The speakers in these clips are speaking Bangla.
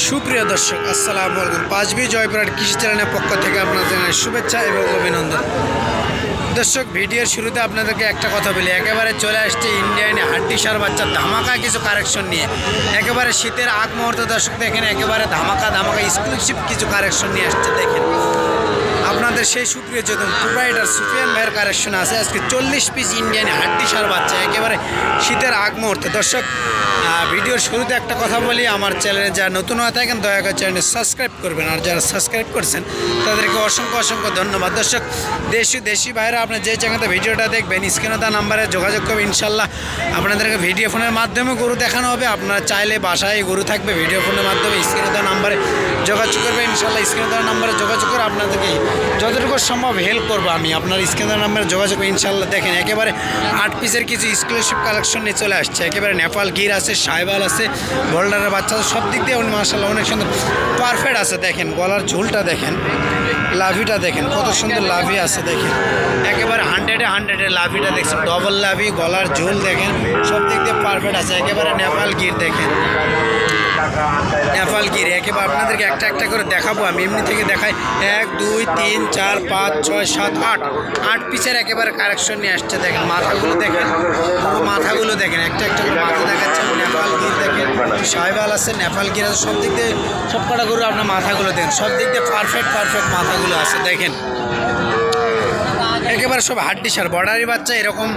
সুপ্রিয় দর্শক, আসসালামু আলাইকুম। পাঁচবি জয়পুরহাট কৃষি চ্যানেলের পক্ষ থেকে আপনাদের জানাই শুভেচ্ছা এবং অভিনন্দন। দর্শক, ভিডিওর শুরুতে আপনাদেরকে একটা কথা বলি। একেবারে চলে আসছে ইন্ডিয়ান হাড্ডি সার বাচ্চার ধামাকা কিছু কারেকশন নিয়ে। একেবারে শীতের আগ মুহূর্ত দর্শক দেখেন, একেবারে ধামাকা ধামাকা এক্সক্লুসিভ কিছু কারেকশন নিয়ে আসছে। দেখেন। আপনাদের সেই সুপ্রিয় যোজন প্রোভাইডার সুফিয়ান ভাইয়ের কারেকশন আছে, আজকে চল্লিশ পিস ইন্ডিয়ান হাড্ডি সার বাচ্চা, একেবারে শীতের আগ মুহূর্তে। দর্শক ভিডিওর শুরুতে একটা কথা বলি, আমার চ্যানেলে যারা নতুন হয়ে থাকেন, দয়া করে চ্যানেল সাবস্ক্রাইব করবেন। আর যারা সাবস্ক্রাইব করছেন, তাদেরকে অসংখ্য অসংখ্য ধন্যবাদ। দর্শক, দেশি দেশি ভাইরা আপনি যে জায়গাতে ভিডিওটা দেখবেন স্ক্রিনে তার নাম্বারে যোগাযোগ করবেন, ইনশাল্লাহ আপনাদেরকে ভিডিও ফোনের মাধ্যমে গরু দেখানো হবে। আপনারা চাইলে বাসায় গরু থাকবে ভিডিও ফোনের মাধ্যমে স্ক্রিনে দেওয়া নাম্বারে যোগাযোগ করবে ইনশাল্লাহ স্ক্রিনে দেওয়া নাম্বারে যোগাযোগ করে আপনাদেরকে যতটুকু সম্ভব হেল্প করব আমি। আপনার স্ক্রিনে দেওয়া নাম্বারে যোগাযোগ ইনশাল্লাহ দেখেন, একেবারে আট পিসের কিছু এক্সক্লুসিভ কালেকশন নিয়ে চলে আসছে। একেবারে নেপাল গির আছে, সাইবাল আছে, বোল্ডারের বাচ্চা সব দিক দিয়ে মার্শাল্লাহ অনেক সুন্দর। পারফেক্ট আছে, দেখেন, গলার ঝুলটা দেখেন, লাভিটা দেখেন, কত সুন্দর লাভি আছে, দেখেন। একেবারে হান্ড্রেডে হান্ড্রেডে লাভিটা দেখছেন ডবল লাভি, গলার ঝুল দেখেন, সব দিক দিয়ে পারফেক্ট আছে, একেবারে নেপাল গির দেখেন। নেপাল গির একেবারে আপনাদেরকে একটা একটা করে দেখাবো। আমি এমনি থেকে দেখাই। এক দুই তিন চার পাঁচ ছয় সাত আট। আট পিসের একেবারে কারেকশন নিয়ে আসছে দেখেন। মাথাগুলো দেখেন। মাথাগুলো দেখেন। একটা একটা করে মাথা দেখাচ্ছে। নেপাল গির দেখেন। সাহেবাল আছে নেপাল গির আছে। সব দিক দিয়ে সব কটা গরু আপনার মাথাগুলো দেখেন। সব দিক দিয়ে পারফেক্ট পারফেক্ট মাথাগুলো আছে দেখেন। একেবারে সব হাড্ডি সার। বর্ডারি বাচ্চা এরকম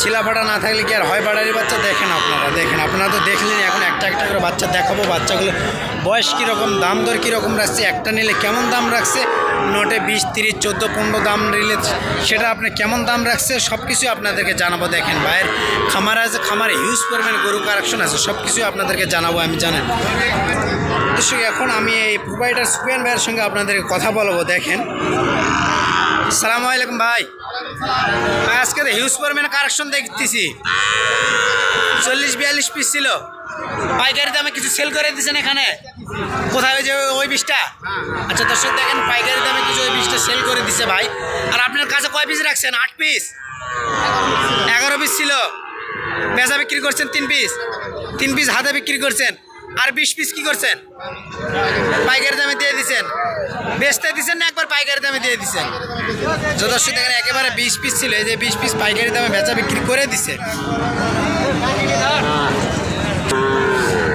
ছিলাফাটা না থাকলে কি আর হয়? বর্ডারি বাচ্চা দেখেন আপনারা দেখেন। আপনারা তো দেখলেন এখন একটা একটা করে বাচ্চা দেখাবো, বাচ্চাগুলো বয়স কীরকম, দাম দর কীরকম রাখছে, একটা নিলে কেমন দাম রাখছে? নোটে বিশ, তিরিশ, চোদ্দ, পনেরো দাম নিলে সেটা আপনি কেমন দাম রাখছে? সব কিছুই আপনাদেরকে জানাব, দেখেন। ভাইয়ের খামার আছে, খামারে হিউজ পরিমাণ গরু কারেকশন আছে সব কিছুই আপনাদেরকে জানাব আমি, জানেন? এখন আমি এই প্রোভাইডার সুপিয়ান ভাইয়ের সঙ্গে আপনাদেরকে কথা বলব, দেখেন। সালামু আলাইকুম ভাই। ভাই, আজকে তো হিউজ পরিমাণে কারেকশন দেখতেছি। চল্লিশ বিয়াল্লিশ পিস ছিল। পাইকারি দামে কিছু সেল করে দিয়েছেন এখানে। কোথায় ওই যে ওই বিষটা আচ্ছা দর্শক দেখেন পাইকারি দামে কিছু ওই বিষটা সেল করে দিছে ভাই। আর আপনার কাছে কয় পিস রাখছেন? আট পিস এগারো পিস ছিল। বেচা বিক্রি করছেন তিন পিস তিন পিস হাতে বিক্রি করছেন। আর বিশ পিস কি করছেন? পাইকারি দামে দিয়ে দিচ্ছেন বেচতে দিচ্ছেন না একবার পাইকারি দামে দিয়ে দিচ্ছেন যথেষ্ট দেখেন একেবারে বিশ পিস ছিল, এই যে বিশ পিস পাইকারি দামে বেচা বিক্রি করে দিছে।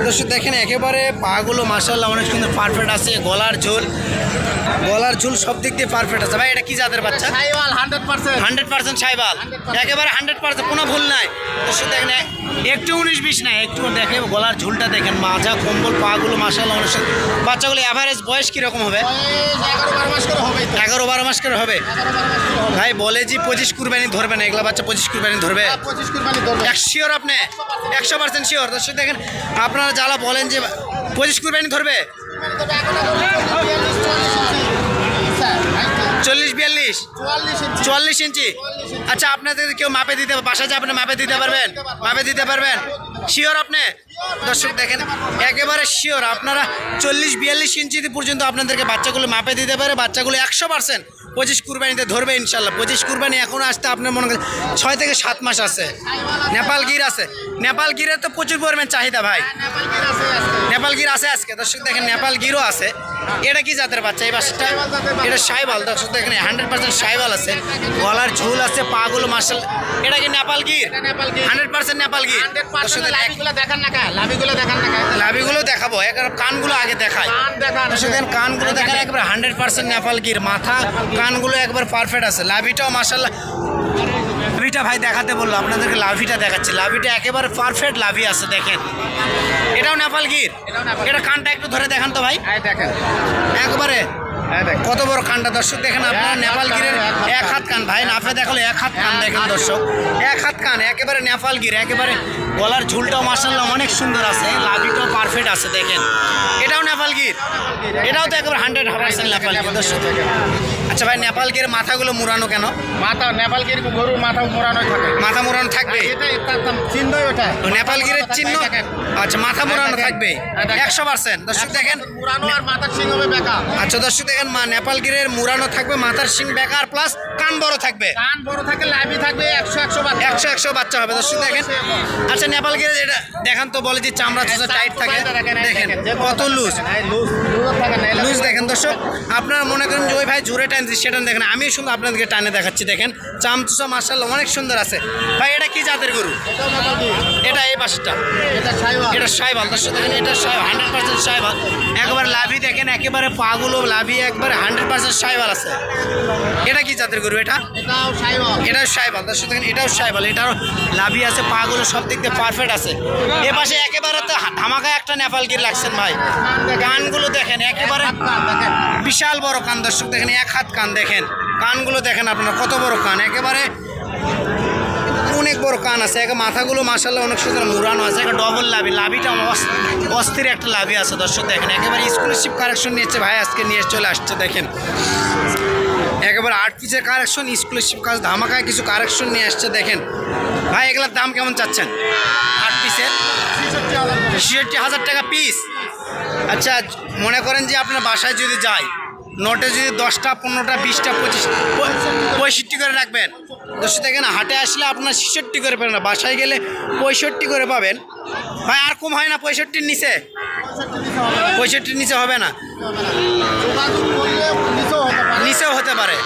দর্শক দেখেন একেবারে পাগুলো মাসাল্লাহ অনেক সুন্দর পারফেক্ট আছে গলার ঝোল। গলার ঝুল সব দিক দিয়ে পারফেক্ট আছে। ভাই এটা কি জাতের বাচ্চা? হান্ড্রেড পার্সেন্ট হান্ড্রেড পার্সেন্ট সাইবাল একেবারে হান্ড্রেড পার্সেন্ট কোনো ভুল নাই। দর্শক দেখেন একটু উনিশ বিশ নাই একটু দেখে গলার ঝুলটা দেখেন মাজা কম্বল পাগুলো মাসাল্লাহ অনেক সুন্দর। বাচ্চাগুলো অ্যাভারেজ বয়স কীরকম হবে? এগারো বারো মাস করে হবে? এগারো বারো মাস করে হবে। ভাই বলে যে পঁচিশ কুরবানি ধরবে না এগুলা বাচ্চা পঁচিশ কুরবানি ধরবে? পঁচিশ কুরবানি ধরবে। এক শিওর আপনি? একশো পার্সেন্ট শিওর দর্শক দেখেন আপনারা যারা বলেন যে পঁচিশ কুরবানি ধরবে? চল্লিশ, বিয়াল্লিশ? চুয়াল্লিশ ইঞ্চি। আচ্ছা আপনাদের কেউ মাপে দিতে বাসা বাসায় যাবেন মাপে দিতে পারবেন? মাপে দিতে পারবেন? শিওর আপনি? দর্শক দেখেন, একেবারে শিওর আপনারা চল্লিশ, বিয়াল্লিশ ইঞ্চি পর্যন্ত আপনাদেরকে বাচ্চাগুলো মাপে দিতে পারে। বাচ্চাগুলো একশো পার্সেন্ট পঁচিশ কুরবানিতে ধরবে ইনশাল্লাহ। পঁচিশ কুরবানি এখন আসতে আপনার মনে করেন ছয় থেকে সাত মাস আছে। নেপাল গির আছে। নেপাল গিরের তো প্রচুর পরিমাণ চাহিদা ভাই। নেপাল গির আছে আজকে। দর্শক দেখেন নেপাল গিরও আছে। এটা কি জাতের বাচ্চা এই বাচ্চাটা? এটা সাইবাল। দর্শক দেখেন হান্ড্রেড পার্সেন্ট সাইবাল আছে। গলার ঝুল আছে পাগুলো মার্শাল এটা কি নেপাল গির? হান্ড্রেড পার্সেন্ট নেপাল গির। দেখেন, না লাভিগুলো দেখান না লাভিগুলো দেখাবো। একবার কানগুলো আগে দেখায় দর্শক দেখেন কানগুলো দেখান একবার হান্ড্রেড পার্সেন্ট নেপাল গির। মাথা কানগুলো একবার পারফেক্ট আছে। লাভিটাও মার্শাল্লাহ লাভিটা ভাই দেখাতে বলল আপনাদেরকে লাভিটা দেখাচ্ছি। লাভিটা একেবারে পারফেক্ট লাভি আছে দেখেন। এটাও নেপাল গির? এটা কানটা একটু ধরে দেখান তো ভাই। দেখেন। একবারে। কত বড় কানটা দর্শক দেখেন আপনারা এক নেপাল কান, গিরের এক হাত কান। ভাই নাফে দেখাল এক হাত কান দেখেন দর্শক। এক হাত কান একেবারে নেপাল গির একেবারে গলার ঝুলটাও মার্শাল্লাহ অনেক সুন্দর আছে লাভিটাও পারফেক্ট আছে দেখেন। এটাও নেপাল গির। এটাও তো একেবারে হান্ড্রেড পার্সেন্ট নেপাল গির দর্শক। আচ্ছা ভাই নেপাল গির মাথাগুলো মুড়ানো কেন? মাথা নেপাল গির গরুর মাথা মোড়ানো থাকে। মাথা মুড়ানো থাকবে? এটা তার ওটা তো নেপাল গিরের চিহ্ন। আচ্ছা মাথা মুড়ানো থাকবে? হ্যাঁ, একশো পার্সেন্ট দর্শক দেখেন। মুড়ানো আর মাথার সিং হবে আচ্ছা দর্শক দেখেন মা নেপাল গিরের মুড়ানো থাকবে মাথার সিং বেকার প্লাস কান বড় থাকবে। কান বড় থাকে লাভি থাকবে একশো একশো বাচ্চা। একশো একশো বাচ্চা হবে। দর্শক দেখেন। আচ্ছা নেপাল গিরে এটা দেখান তো বলে যে চামড়া চোষা টাইট থাকে। দেখেন কত লুজ লুজ দেখেন। দর্শক আপনারা মনে করেন যে ওই ভাই জোরে টানছি সেটা দেখেন। আমি শুধু আপনাদেরকে টানে দেখাচ্ছি দেখেন। চামচুসা মার্শাল্লাহ অনেক সুন্দর আছে। ভাই এটা কি জাতের গরু। এটা এই পাশটা এটা এটা সাইবাল দর্শক দেখেন এটা হান্ড্রেড পার্সেন্ট সাইবাল একবারে লাভি দেখেন একেবারে পাগুলো লাভি একবারে হান্ড্রেড পার্সেন্ট সাইবাল আছে। এটা কি জাতের গরু এটা? এটাও সাইবাল। দর্শক দেখেন এটাও সাইবাল। এটারও লাভি আছে পাগুলো সব দিক দিয়ে পারফেক্ট আছে। এ পাশে একেবারে তো ধামাকা একটা নেপাল গির লাগছেন ভাই। গানগুলো দেখেন একেবারে বিশাল বড় কান। দর্শক দেখেন এক হাত কান দেখেন। কানগুলো দেখেন আপনার কত বড় কান। একেবারে অনেক বড় কান আছে। একে মাথাগুলো মাসাল্লাহ অনেক সুন্দর মুরানো আছে একটা ডবল লাভি। লাভিটা অস- অস্থির একটা লাভি আছে, দর্শক দেখেন। একেবারে স্কলারশিপ কারেকশন নিয়েছে ভাই, আজকে নিয়ে চলে আসছে, দেখেন। একেবারে আট পিসের কারেকশন স্কলারশিপ কাজ, ধামাকায় কিছু কারেকশন নিয়ে আসছে, দেখেন। ভাই, এগুলোর দাম কেমন চাচ্ছেন? আট পিসের ছেষট্টি হাজার টাকা পিস আচ্ছা মনে করেন যে আপনার বাসায় যদি যায়, নোটে যদি দশটা, পনেরোটা, বিশটা, পঁচিশ, পঁয়ষট্টি করে রাখবেন। দশটা এখানে হাটে আসলে আপনার ছেষট্টি করে পাবেন বাসায় গেলে পঁয়ষট্টি করে পাবেন। ভাই, আর কম হয় না, পঁয়ষট্টির নিচে? পঁয়ষট্টির নিচে হবে না। নিচেও হতে পারে।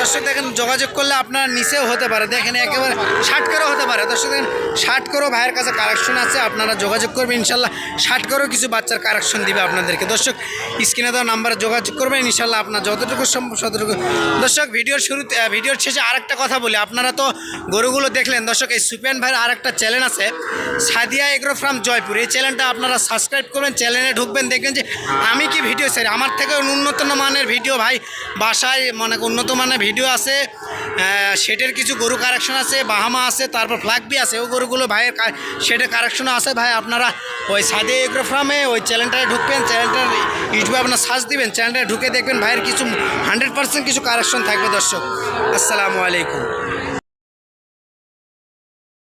দর্শক দেখেন, যোগাযোগ করলে আপনার নিচেও হতে পারে। দেখেন, একেবারে ষাট করেও হতে পারে। দর্শক দেখেন ষাট করেও ভাইয়ের কাছে কারেকশন আছে, আপনারা যোগাযোগ করবেন, ইনশাল্লাহ ষাট করেও কিছু বাচ্চার কারেকশন দিবে আপনাদেরকে। দর্শক, স্ক্রিনে দেওয়া নাম্বারে যোগাযোগ করবেন, ইনশাল্লাহ আপনার যতটুকু সম্ভব ততটুকু। দর্শক, ভিডিওর শুরুতে ভিডিওর শেষে আরেকটা কথা বলি, আপনারা তো গরুগুলো দেখলেন। দর্শক, এই সুপেন ভাইয়ের আরেকটা চ্যানেল আছে, সাদিয়া এগ্রো ফার্ম জয়পুর। এই চ্যানেলটা আপনারা সাবস্ক্রাইব করবেন চ্যানেলে ঢুকবেন, দেখবেন যে আমি কি ভিডিও ছাড়ি। আমার থেকে উন্নত মানের ভিডিও ভাই, বাসায় মানে উন্নত মানের ভিডিও আছে সেটের কিছু গরু কারেকশন আছে, বাহামা আছে, তারপর ফ্ল্যাগবি আছে ওই গরুগুলো ভাইয়ের সেটের কারেকশনও আছে ভাই, আপনারা ওই সাদে এগ্রো ফার্মে ওই চ্যানেলটায় ঢুকবেন চ্যানেলটার ইউটিউবে আপনার সার্চ দিবেন চ্যানেলটায় ঢুকে দেখবেন ভাইয়ের কিছু হান্ড্রেড পার্সেন্ট কিছু কারেকশন থাকবে দর্শক। আসসালামু আলাইকুম।